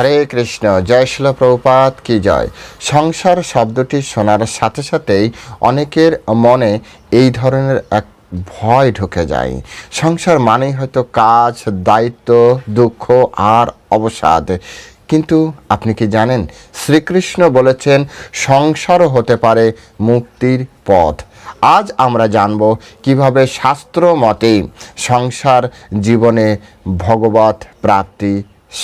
হরে কৃষ্ণ, জয় প্রভুপাত কি জয়। সংসার শব্দটি শোনার সাথে সাথেই অনেকের মনে এই ধরনের এক ভয় ঢুকে যায়। সংসার মানেই হয়তো কাজ, দায়িত্ব, দুঃখ আর অবসাদ। কিন্তু আপনি কি জানেন, শ্রীকৃষ্ণ বলেছেন, সংসারও হতে পারে মুক্তির পথ। আজ আমরা জানব কীভাবে শাস্ত্র মতে সংসার জীবনে ভগবত প্রাপ্তি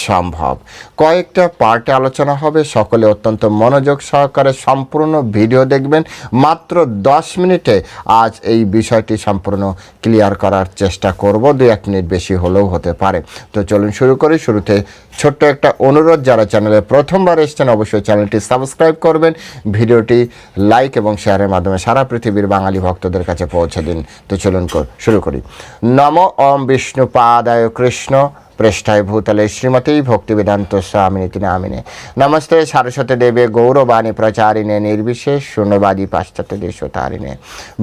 সম্ভব। কয়েকটা পার্টে আলোচনা হবে, সকলে অত্যন্ত মনোযোগ সহকারে সম্পূর্ণ ভিডিও দেখবেন। মাত্র দশ মিনিটে আজ এই বিষয়টি সম্পূর্ণ ক্লিয়ার করার চেষ্টা করব। দু এক মিনিট বেশি হলেও হতে পারে। তো চলুন শুরু করি। শুরুতে ছোট্ট একটা অনুরোধ, যারা চ্যানেলে প্রথমবার এসছেন, অবশ্যই চ্যানেলটি সাবস্ক্রাইব করবেন। ভিডিওটি লাইক এবং শেয়ারের মাধ্যমে সারা পৃথিবীর বাঙালি ভক্তদের কাছে পৌঁছে দিন। তো চলুন শুরু করি। নম ওম বিষ্ণু পাদায় কৃষ্ণ। পৃষ্ঠায় ভূতলে শ্রীমতী ভক্তিবেদান্ত স্বামিনীতি নামিনে নমস্তে সারস্বতী দেবে গৌরবাণী প্রচারিণে, নির্বিশেষ শূন্যবাদী পাশ্চাত্য দেশ তারিণে দেশতারিণে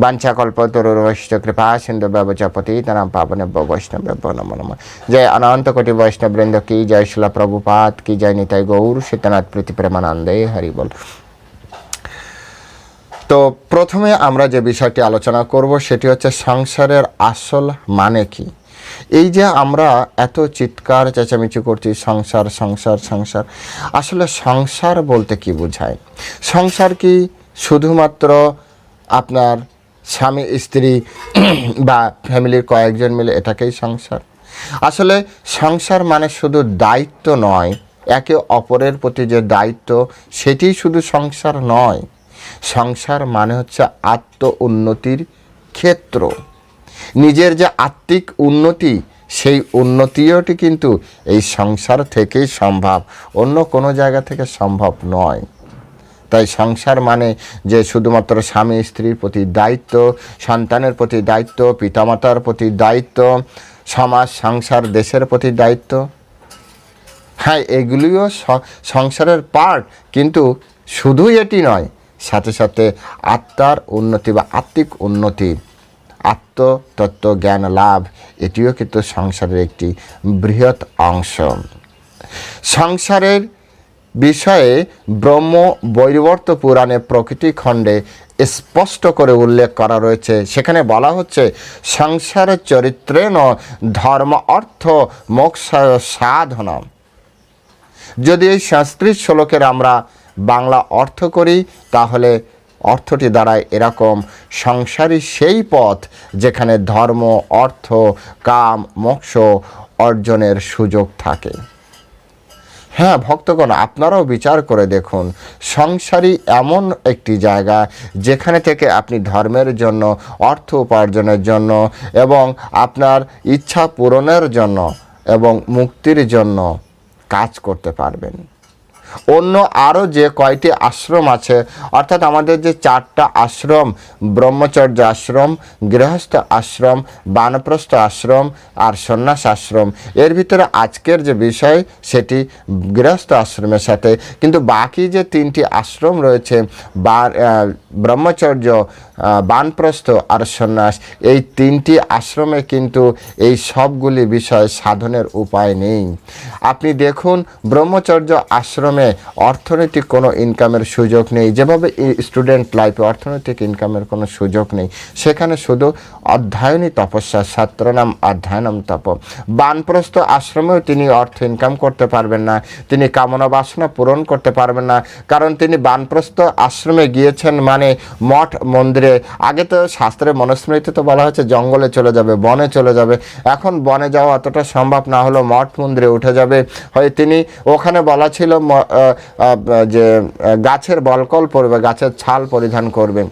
বাঞ্ছাকল্পতরুর্বৈষ্ঠ কৃপা সিন্ধু ব্যবচাপতি তারাম পাবনব্য বৈষ্ণব নম নম। জয় অনন্ত কোটি বৈষ্ণববৃন্দ কি জয় শিলা প্রভুপাত কি জয় নিতাই গৌর, সীতানাথ প্রীতি প্রেমানন্দে, হরি বল। তো প্রথমে আমরা যে বিষয়টি আলোচনা করব, সেটি হচ্ছে সংসারের আসল মানে কি? এই যে আমরা এত চিৎকার, চেঁচামেচি করছি, সংসার সংসার সংসার, আসলে সংসার বলতে কি বোঝায়? সংসার কি শুধুমাত্র আপনার স্বামী, স্ত্রী বা ফ্যামিলির কয়েকজন মিলে এটাকেই সংসার? আসলে সংসার মানে শুধু দায়িত্ব নয়, একে অপরের প্রতি যে দায়িত্ব, সেটি শুধু সংসার নয়। সংসার মানে হচ্ছে আত্ম উন্নতির ক্ষেত্র। নিজের যে আত্মিক উন্নতি, সেই উন্নতিওটি কিন্তু এই সংসার থেকেই সম্ভব। অন্য কোনো জায়গা থেকে সম্ভব নয়। তাই সংসার মানে যে শুধুমাত্র স্বামী, স্ত্রীর প্রতি দায়িত্ব, সন্তানের প্রতি দায়িত্ব, পিতামাতার প্রতি দায়িত্ব, সমাজ, সংসার, দেশের প্রতি দায়িত্ব। হ্যাঁ এগুলিও সংসারের পার্ট কিন্তু শুধু এটি নয়, সাথে সাথে আত্মার উন্নতি বা আত্মিক উন্নতি। আত্মতত্ত্ব জ্ঞান লাভ, এটিও কিন্তু সংসারের একটি বৃহৎ অংশ। সংসারের বিষয়ে ব্রহ্ম বৈবর্ত পুরাণে প্রকৃতি খণ্ডে স্পষ্ট করে উল্লেখ করা রয়েছে। সেখানে বলা হচ্ছে, সংসার চরিত্রেণ ধর্ম অর্থ মোক্ষ সাধন। যদি এই সংস্কৃত শ্লোকের আমরা বাংলা অর্থ করি, তাহলে অর্থটি দ্বারায় এরকম সংসারী সেই পথ যেখানে ধর্ম, অর্থ, কাম, মোক্ষ অর্জনের সুযোগ থাকে। হ্যাঁ ভক্তগণ, আপনারাও বিচার করে দেখুন সংসারী এমন একটি জায়গা যেখানে থেকে আপনি ধর্মের জন্য, অর্থ উপার্জনের জন্য এবং আপনার ইচ্ছা পূরণের জন্য এবং মুক্তির জন্য কাজ করতে পারবেন। অন্য আরও যে কয়টি আশ্রম আছে, অর্থাৎ আমাদের যে চারটা আশ্রম, ব্রহ্মচর্য আশ্রম, গৃহস্থ আশ্রম, বানপ্রস্থ আশ্রম আর সন্ন্যাস আশ্রম, এর ভিতরে আজকের যে বিষয় সেটি গৃহস্থ আশ্রমের সাথে। কিন্তু বাকি যে তিনটি আশ্রম রয়েছে ব্রহ্মচর্য বানপ্রস্থ আর সন্ন্যাস, এই তিনটি আশ্রমে কিন্তু এই সবগুলি বিষয় সাধনের উপায় নেই। আপনি দেখুন, ব্রহ্মচর্য আশ্রমে অর্থনৈতিক কোনো ইনকামের সুযোগ নেই। যেভাবে স্টুডেন্ট লাইফে অর্থনৈতিক ইনকামের কোনো সুযোগ নেই, সেখানে শুধু অধ্যয়নই তপস্যা ছাত্রনাম অধ্যয়নম তপ। বানপ্রস্থ আশ্রমেও তিনি অর্থ ইনকাম করতে পারবেন না। তিনি কামনা বাসনা পূরণ করতে পারবেন না। কারণ তিনি বানপ্রস্থ আশ্রমে গিয়েছেন মানে মঠ মন্দিরে। আগে তো শাস্ত্রে মনুস্মৃতি তো বলা হয়েছে, জঙ্গলে চলে যাবে, বনে চলে যাবে। এখন বনে যাওয়া অতটা সম্ভব না হলেও মঠ মন্দিরে উঠে যাবে। হয় তিনি ওখানে বলা ছিল যে গাছের বলকল পরবে গাছের ছাল পরিধান করবে।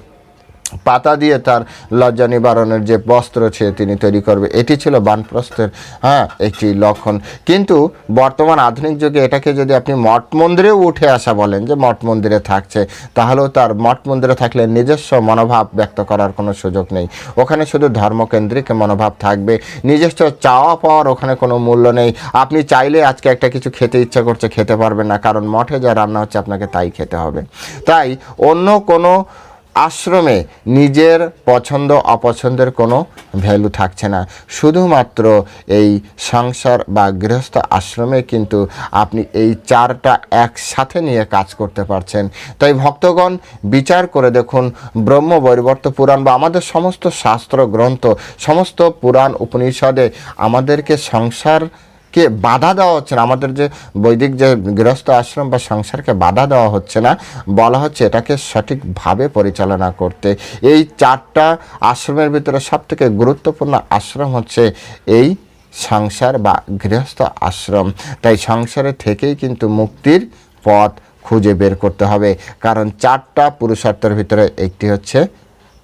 পাতা দিয়ে তার লজ্জা নিবারণের যে বস্ত্র সে তিনি তৈরি করবে, এটি ছিল বানপ্রস্থের হ্যাঁ একটি লক্ষণ। কিন্তু বর্তমান আধুনিক যুগে এটাকে যদি আপনি মঠ মন্দিরেও উঠে আসা বলেন যে মঠ মন্দিরে থাকছে, তাহলেও তার মঠ মন্দিরে থাকলে নিজস্ব মনোভাব ব্যক্ত করার কোনো সুযোগ নেই। ওখানে শুধু ধর্মকেন্দ্রিক মনোভাব থাকবে, নিজস্ব চাওয়া পাওয়ার ওখানে কোনো মূল্য নেই। আপনি চাইলে আজকে একটা কিছু খেতে ইচ্ছা করছে, খেতে পারবেন না, কারণ মঠে যা রান্না হচ্ছে আপনাকে তাই খেতে হবে। তাই অন্য কোনো আশ্রমে নিজের পছন্দ, অপছন্দের কোনো ভ্যালু থাকছে না। শুধুমাত্র এই সংসার বা গৃহস্থ আশ্রমে কিন্তু আপনি এই চারটা একসাথে নিয়ে কাজ করতে পারছেন। তাই ভক্তগণ, বিচার করে দেখুন, ব্রহ্ম বৈবর্ত পুরাণ বা আমাদের সমস্ত শাস্ত্র গ্রন্থ, সমস্ত পুরাণ উপনিষদে আমাদেরকে সংসার কে বাধা দেওয়া হচ্ছে না। আমাদের যে বৈদিক যে গৃহস্থ আশ্রম বা সংসারকে বাধা দেওয়া হচ্ছে না, বলা হচ্ছে এটাকে সঠিকভাবে পরিচালনা করতে। এই চারটা আশ্রমের ভিতরে সব থেকে গুরুত্বপূর্ণ আশ্রম হচ্ছে এই সংসার বা গৃহস্থ আশ্রম। তাই সংসারে থেকেই কিন্তু মুক্তির পথ খুঁজে বের করতে হবে। কারণ চারটা পুরুষার্থের ভিতরে একটি হচ্ছে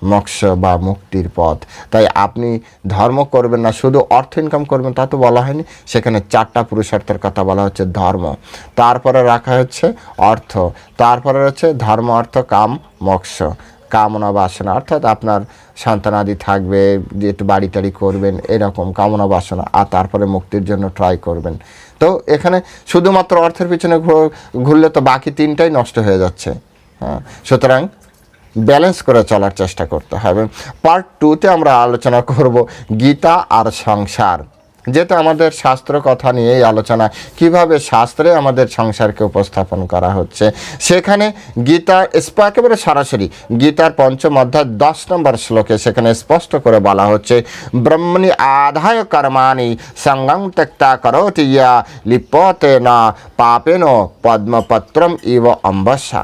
মোক্ষ বা মুক্তির পথ। তাই আপনি ধর্ম করবেন না, শুধু অর্থ ইনকাম করবেন, তা তো বলা হয়নি। সেখানে চারটা পুরুষার্থের কথা বলা হচ্ছে, ধর্ম। তারপরে রাখা হচ্ছে অর্থ। তারপরে হচ্ছে ধর্ম, অর্থ, কাম, মোক্ষ। কামনা বাসনা, অর্থাৎ আপনার সন্তানাদি থাকবে যে একটু বাড়ি টাড়ি করবেন, এরকম কামনা বাসনা। আর তারপরে মুক্তির জন্য ট্রাই করবেন। তো এখানে শুধুমাত্র অর্থের পিছনে ঘুরলে তো বাকি তিনটাই নষ্ট হয়ে যাচ্ছে। হ্যাঁ সুতরাং ব্যালেন্স করে চলার চেষ্টা করতে হবে। পার্ট টুতে আমরা আলোচনা করব গীতা আর সংসার। যেটা আমাদের শাস্ত্র কথা নিয়েই আলোচনা, কীভাবে শাস্ত্রে আমাদের সংসারকে উপস্থাপন করা হচ্ছে। সেখানে গীতা একেবারে সরাসরি, গীতার পঞ্চম অধ্যায় দশ নম্বর শ্লোকে সেখানে স্পষ্ট করে বলা হচ্ছে, ব্রহ্মণি আধায় কর্মাণি সঙ্গং ত্যক্তা করোতি ইয়া লিপতে না পাপেন পদ্মপত্রম ইব অম্বসা।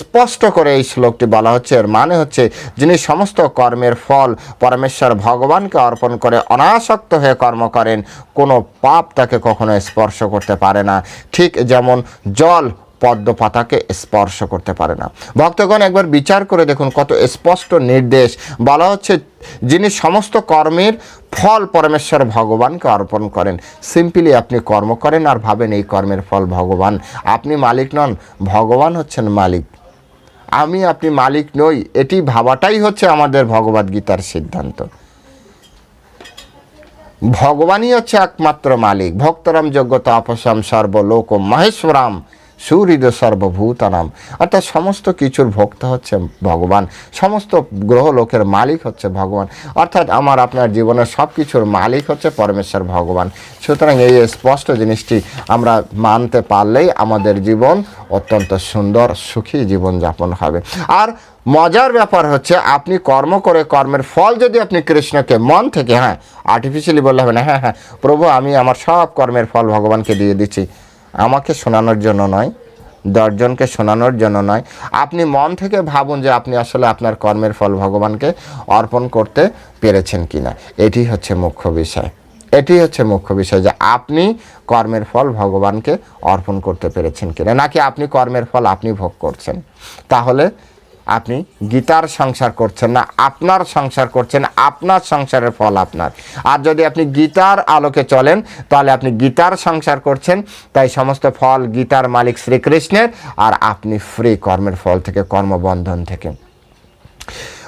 স্পষ্ট করে এই শ্লোকটি বলা হচ্ছে, এর মানে হচ্ছে যিনি সমস্ত কর্মের ফল, পরমেশ্বর ভগবানকে অর্পণ করে অনাসক্ত হয়ে কর্ম করেন কোনো পাপ তাকে কখনো স্পর্শ করতে পারে না। ঠিক যেমন জল পদ্ম পাতাকে স্পর্শ করতে পারে না। ভক্তগণ, একবার বিচার করে দেখুন কত স্পষ্ট নির্দেশ। বলা হচ্ছে, যিনি সমস্ত কর্মের ফল পরমেশ্বর ভগবানকে অর্পণ করেন, সিম্পলি আপনি কর্ম করেন আর ভাবেন এই কর্মের ফল ভগবান। আপনি মালিক নন, ভগবান হচ্ছেন মালিক। আমি আপনি মালিক নই, এটি ভাবাটাই হচ্ছে আমাদের ভগবদ্গীতার সিদ্ধান্ত। ভগবানই হচ্ছে একমাত্র মালিক ভক্তরাম যোগ্য তপসম সর্বলোক মহেশ্বরাম। সুহৃদ সর্বভূতানাম। অর্থাৎ সমস্ত কিছুর ভক্ত হচ্ছে ভগবান। সমস্ত গ্রহ লোকের মালিক হচ্ছে ভগবান। অর্থাৎ আমার, আপনার জীবনের সব কিছুর মালিক হচ্ছে পরমেশ্বর ভগবান। সুতরাং এই স্পষ্ট জিনিসটি আমরা মানতে পারলেই আমাদের জীবন অত্যন্ত সুন্দর, সুখী জীবন যাপন হবে। আর মজার ব্যাপার হচ্ছে, আপনি কর্ম করে কর্মের ফল যদি আপনি কৃষ্ণকে মন থেকে হ্যাঁ আর্টিফিশিয়ালি বললে হবে না হ্যাঁ হ্যাঁ প্রভু আমি আমার সব কর্মের ফল ভগবানকে দিয়ে দিচ্ছি। আমাকে শোনানোর জন্য নয়, দশজনকে শোনানোর জন্য নয়। আপনি মন থেকে ভাবুন যে আপনি আসলে আপনার কর্মের ফল ভগবানকে অর্পণ করতে পেরেছেন কিনা। এটি হচ্ছে মুখ্য বিষয়। এটি হচ্ছে মুখ্য বিষয় যে আপনি কর্মের ফল ভগবানকে অর্পণ করতে পেরেছেন কিনা। নাকি আপনি কর্মের ফল আপনি ভোগ করছেন। তাহলে আপনি গীতার সংসার করছেন না, আপনার সংসার করছেন, আপনার সংসারের ফল আপনার। আর যদি আপনি গীতার আলোকে চলেন, তাহলে আপনি গীতার সংসার করছেন, তাই সমস্ত ফল গীতার মালিক শ্রীকৃষ্ণের, আর আপনি ফ্রি কর্মের ফল থেকে, কর্মবন্ধন থেকে।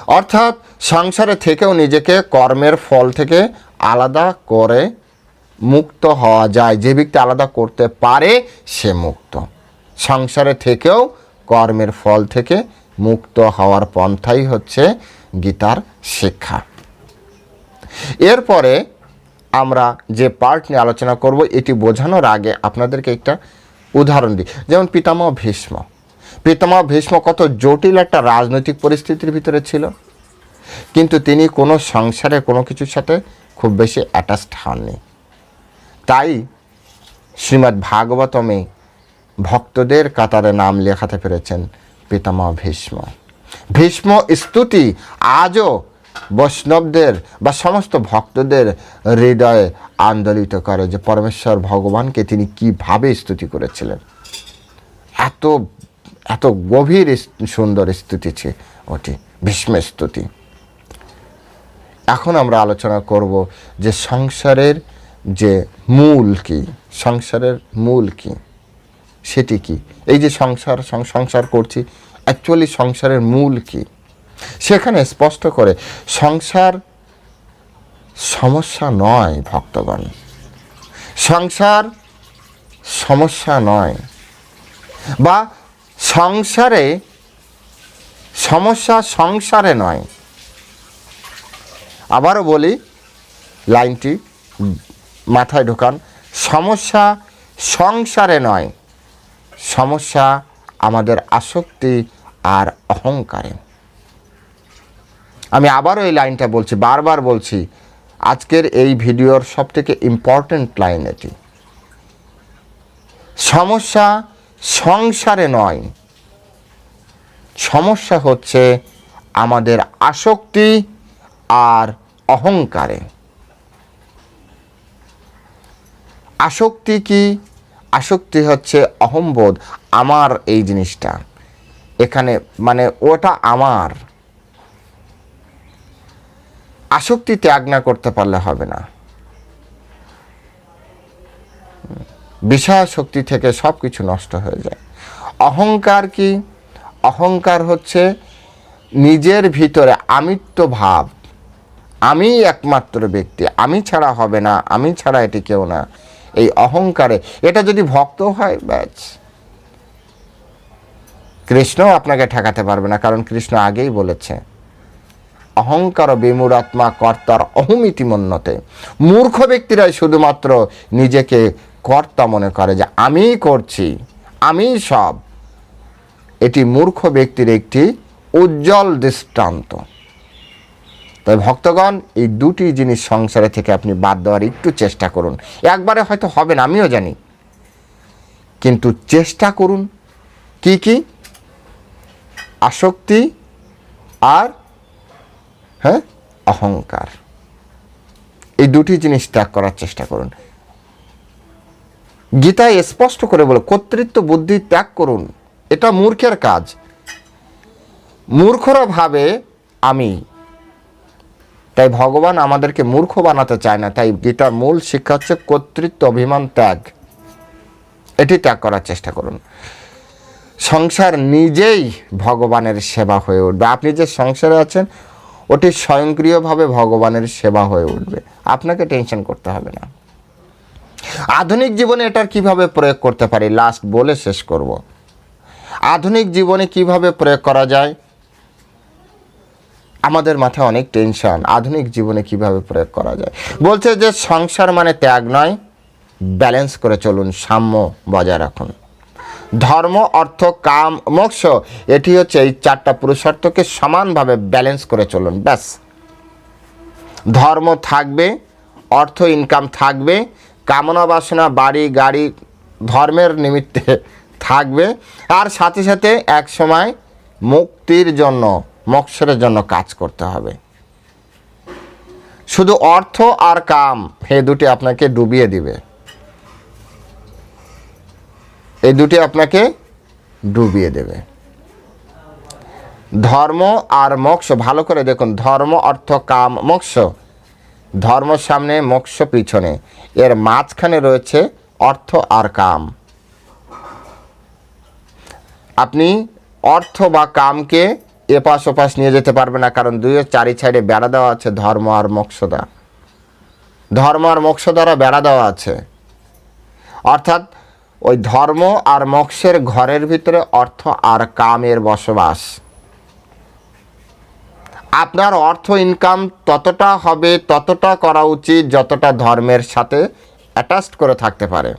অর্থাৎ সংসারে থেকেও নিজেকে কর্মের ফল থেকে আলাদা করে মুক্ত হওয়া যায়। যে ব্যক্তি আলাদা করতে পারে, সে মুক্ত। সংসারে থেকেও কর্মের ফল থেকে মুক্ত হওয়ার পন্থাই হচ্ছে গীতার শিক্ষা। এরপরে আমরা যে পার্ট নিয়ে আলোচনা করব, এটি বোঝানোর আগে আপনাদেরকে একটা উদাহরণ দিই। যেমন পিতামহ ভীষ্ম। পিতামহ ভীষ্ম কত জটিল একটা রাজনৈতিক পরিস্থিতির ভিতরে ছিল, কিন্তু তিনি কোনো সংসারে কোনো কিছুর সাথে খুব বেশি অ্যাটাচড হননি। তাই শ্রীমদ্ ভাগবতমে ভক্তদের কাতারে নাম লেখাতে পেরেছেন পিতামহ ভীষ্ম। ভীষ্ম স্তুতি আজও বৈষ্ণবদের বা সমস্ত ভক্তদের হৃদয়ে আন্দোলিত করে যে পরমেশ্বর ভগবানকে তিনি কীভাবে স্তুতি করেছিলেন। এত এত গভীর সুন্দর স্তুতি ছে ওটি, ভীষ্ম স্তুতি। এখন আমরা আলোচনা করব যে সংসারের যে মূল কি, সংসারের মূল কি। সেটি কি? এই যে সংসার সংসার করছি অ্যাকচুয়ালি সংসারের মূল কি? সেখানে স্পষ্ট করে, সংসার সমস্যা নয়, ভক্তগণ। সংসার সমস্যা নয়। বা সংসারে সমস্যা সংসারে নয়। আবারও বলি, লাইনটি মাথায় ঢোকান, সমস্যা সংসারে নয়। সমস্যা, আমাদের আসক্তি আর অহংকারে। আমি আবারও এই লাইনটা বলছি, বারবার বলছি, আজকের এই ভিডিওর সবথেকে ইম্পর্ট্যান্ট লাইন এটি। সমস্যা সংসারে নয়, সমস্যা হচ্ছে আমাদের আসক্তি আর অহংকারে। আসক্তি কি? আসক্তি হচ্ছে অহম্বোধ, আমার এই জিনিসটা। এখানে মানে ওটা আমার। আসক্তি ত্যাগ না করতে পারলে হবে না। বিষয় শক্তি থেকে সব কিছু নষ্ট হয়ে যায়। অহংকার কি? অহংকার হচ্ছে নিজের ভিতরে আমিত্ব ভাব। আমি একমাত্র ব্যক্তি। আমি ছাড়া হবে না, আমি ছাড়া এটি কেউ না। এই অহংকারে। এটা যদি ভক্ত হয়, ব্যাস। কৃষ্ণ আপনাকে ঠেকাতে পারবে না, কারণ কৃষ্ণ আগেই বলেছে, অহংকার বিমূরাত্মা কর্তার অহমিতি মন্যতে মূর্খ ব্যক্তিরাই শুধুমাত্র নিজেকে কর্তা মনে করে যে, আমি করছি, আমি সব। এটি মূর্খ ব্যক্তির একটি উজ্জ্বল দৃষ্টান্ত। তাই ভক্তগণ, এই দুটি জিনিস সংসারে থেকে আপনি বাদ দেওয়ার একটু চেষ্টা করুন। একবারে হয়তো হবে না, আমিও জানি। কিন্তু চেষ্টা করুন কি কি? আসক্তি আর হ্যাঁ অহংকার। এই দুটি জিনিস ত্যাগ করার চেষ্টা করুন। গীতায় স্পষ্ট করে বলে, কর্তৃত্ব, বুদ্ধি ত্যাগ করুন। এটা মূর্খের কাজ। মূর্খরা ভাবে, আমি তাই ভগবান আমাদেরকে মূর্খ বানাতে চায় না, তাই গীতার মূল শিক্ষা হচ্ছে কর্তৃত্ব, অভিমান, ত্যাগ। এটি ত্যাগ করার চেষ্টা করুন। সংসার নিজেই ভগবানের সেবা হয়ে উঠবে। আপনি যে সংসারে আছেন, ওটি স্বয়ংক্রিয়ভাবে ভগবানের সেবা হয়ে উঠবে। আপনাকে টেনশন করতে হবে না। আধুনিক জীবনে এটার কীভাবে প্রয়োগ করতে পারি, লাস্ট বলে শেষ করব। আধুনিক জীবনে কীভাবে প্রয়োগ করা যায়? আমাদের মাথায় অনেক টেনশন আধুনিক জীবনে কীভাবে প্রয়োগ করা যায়? বলছে যে সংসার মানে ত্যাগ নয় ব্যালেন্স করে চলুন, সাম্য বজায় রাখুন। ধর্ম, অর্থ, কাম, মোক্ষ, এটি হচ্ছে এই চারটা পুরুষার্থকে সমানভাবে ব্যালেন্স করে চলুন, ব্যাস। ধর্ম থাকবে, অর্থ ইনকাম থাকবে, কামনা বাসনা, বাড়ি, গাড়ি, ধর্মের নিমিত্তে থাকবে। আর সাথে সাথে এক সময় মুক্তির জন্য মোক্ষের জন্য কাজ করতে হবে। শুধু অর্থ আর কাম, এ দুটি আপনাকে ডুবিয়ে দিবে। এই দুটি আপনাকে ডুবিয়ে দেবে। ধর্ম আর মোক্ষ, ভালো করে দেখুন, ধর্ম, অর্থ, কাম, মোক্ষ। ধর্ম সামনে, মোক্ষ পিছনে। এর মাঝখানে রয়েছে অর্থ আর কাম। আপনি অর্থ বা কামকে এপাশ ওপাশ নিয়ে যেতে পারবে না, কারণ দুইয়ের চারি সাইডে বেড়া দেওয়া আছে ধর্ম আর মোক্ষদা। ধর্ম আর মোক্ষ বেড়া দেওয়া আছে। অর্থাৎ ওই ধর্ম আর মোক্ষের ঘরের ভিতরে অর্থ আর কামের বসবাস। আপনার অর্থ ইনকাম ততটা হবে, ততটা করা উচিত, যতটা ধর্মের সাথে অ্যাটাচড করে থাকতে পারে।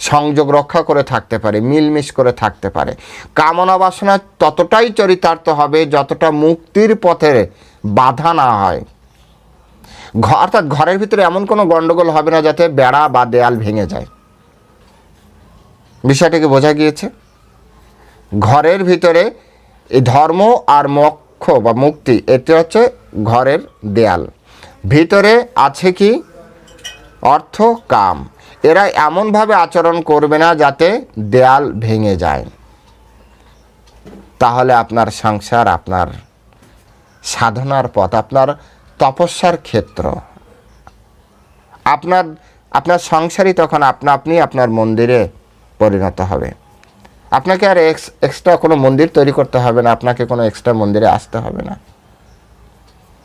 সংযোগ রক্ষা করে থাকতে পারে, মিলমিশ করে থাকতে পারে। কামনা বাসনা ততটাই চরিতার্থ হবে যতটা মুক্তির পথে বাধা না হয়। ঘ- অর্থাৎ ঘরের ভিতরে এমন কোনো গণ্ডগোল হবে না যাতে বেড়া বা দেয়াল ভেঙে যায়। বিষয়টিকে বোঝা গিয়েছে। ঘরের ভিতরে এই ধর্ম আর মক্ষ বা মুক্তি, এটি হচ্ছে ঘরের দেয়াল। ভিতরে আছে কি? অর্থ, কাম। এরা এমনভাবে আচরণ করবে না যাতে দেয়াল ভেঙে যায়। তাহলে আপনার সংসার, আপনার সাধনার পথ, আপনার তপস্যার ক্ষেত্র। আপনার আপনার সংসারই তখন আপনা আপনি আপনার মন্দিরে পরিণত হবে। আপনাকে আর এক্স, এক্সট্রা কোনো মন্দির তৈরি করতে হবে না, আপনাকে কোনো এক্সট্রা মন্দিরে আসতে হবে না।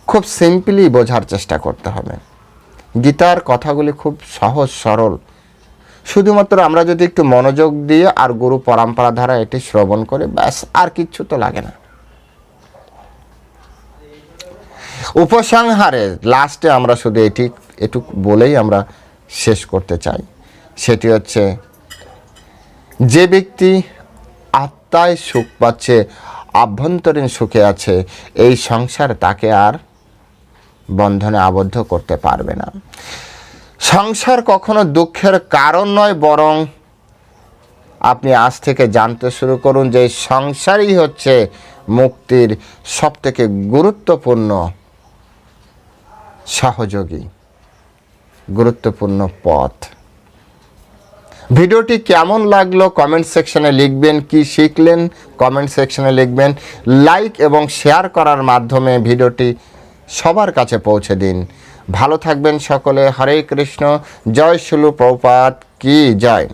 খুব সিম্পলি বোঝার চেষ্টা করতে হবে। গীতার কথাগুলি খুব সহজ, সরল। শুধুমাত্র আমরা যদি একটু মনোযোগ দিয়ে আর গুরু পরম্পরা ধারা এটি শ্রবণ করে, ব্যাস, আর কিচ্ছু তো লাগে না। উপসংহারে লাস্টে আমরা শুধু এটি, এটুক বলেই আমরা শেষ করতে চাই। সেটি হচ্ছে, যে ব্যক্তি আত্মায় সুখ পাচ্ছে, আভ্যন্তরীণ সুখে আছে, এই সংসার তাকে আর বন্ধনে আবদ্ধ করতে পারবে না। সংসার কখনো দুঃখের কারণ নয়, বরং আপনি আজ থেকে জানতে শুরু করুন যে সংসারই হচ্ছে মুক্তির সবথেকে গুরুত্বপূর্ণ সহযোগী, গুরুত্বপূর্ণ পথ। ভিডিওটি কেমন লাগল কমেন্ট সেকশনে লিখবেন, কি শিখলেন কমেন্ট সেকশনে লিখবেন, লাইক এবং শেয়ার করার মাধ্যমে ভিডিওটি সবার কাছে পৌঁছে দিন। ভালো থাকবেন সকলে। হরে কৃষ্ণ। জয় শুলু প্রপাত কি জয়।